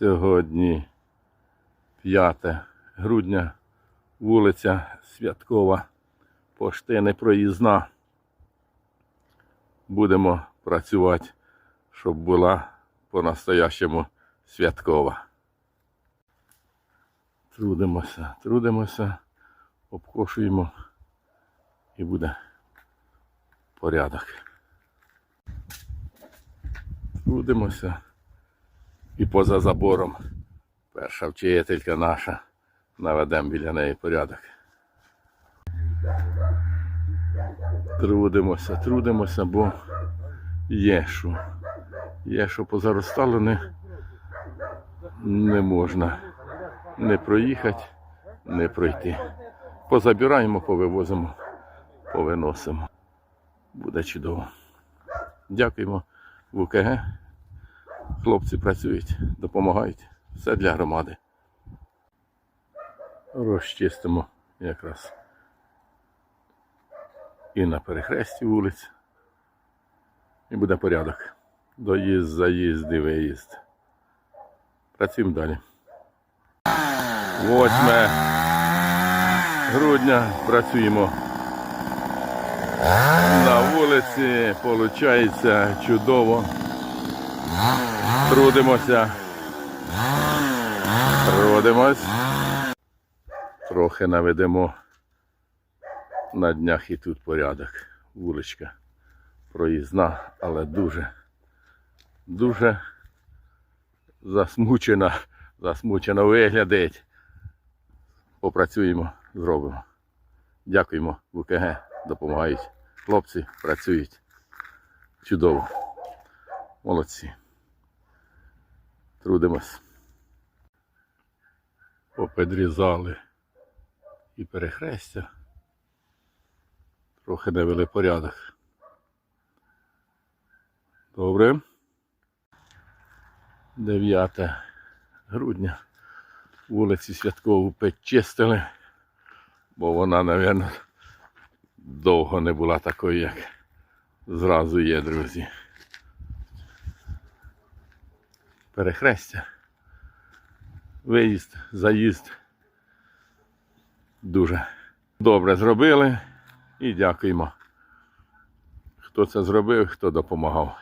Сьогодні 5 грудня, вулиця Святкова, пошти непроїзна. Будемо працювати, щоб була по-настоящему святкова. Трудимося, трудимося, обкошуємо і буде порядок. Трудимося і поза забором. Перша вчителька наша. Наведемо біля неї порядок. Трудимося, трудимося, бо є що. Є що позаростало не, не можна не проїхати, не пройти. Позабираємо, повивозимо, повиносимо. Буде чудово. Дякуємо в УКГ. Хлопці працюють, допомагають. Все для громади. Розчистимо якраз і на перехресті вулиць. І буде порядок. Доїзд, заїзд і виїзд. Працюємо далі. 8 грудня працюємо. На вулиці виходить чудово. Трудимося. Трудимось. Трохи наведемо на днях і тут порядок. Вуличка проїзна, але дуже, дуже засмучена, засмучено виглядить. Попрацюємо, зробимо. Дякуємо в УКГ, допомагають. Хлопці працюють. Чудово. Молодці. Трудимось. Попідрізали і перехрестя. Трохи навели порядок. Добре. 9 грудня. Вулиці Святкову підчистили, бо вона, мабуть, довго не була такою, як зразу є, друзі. Перехрестя. Виїзд, заїзд. Дуже добре зробили і дякуємо. Хто це зробив, хто допомагав.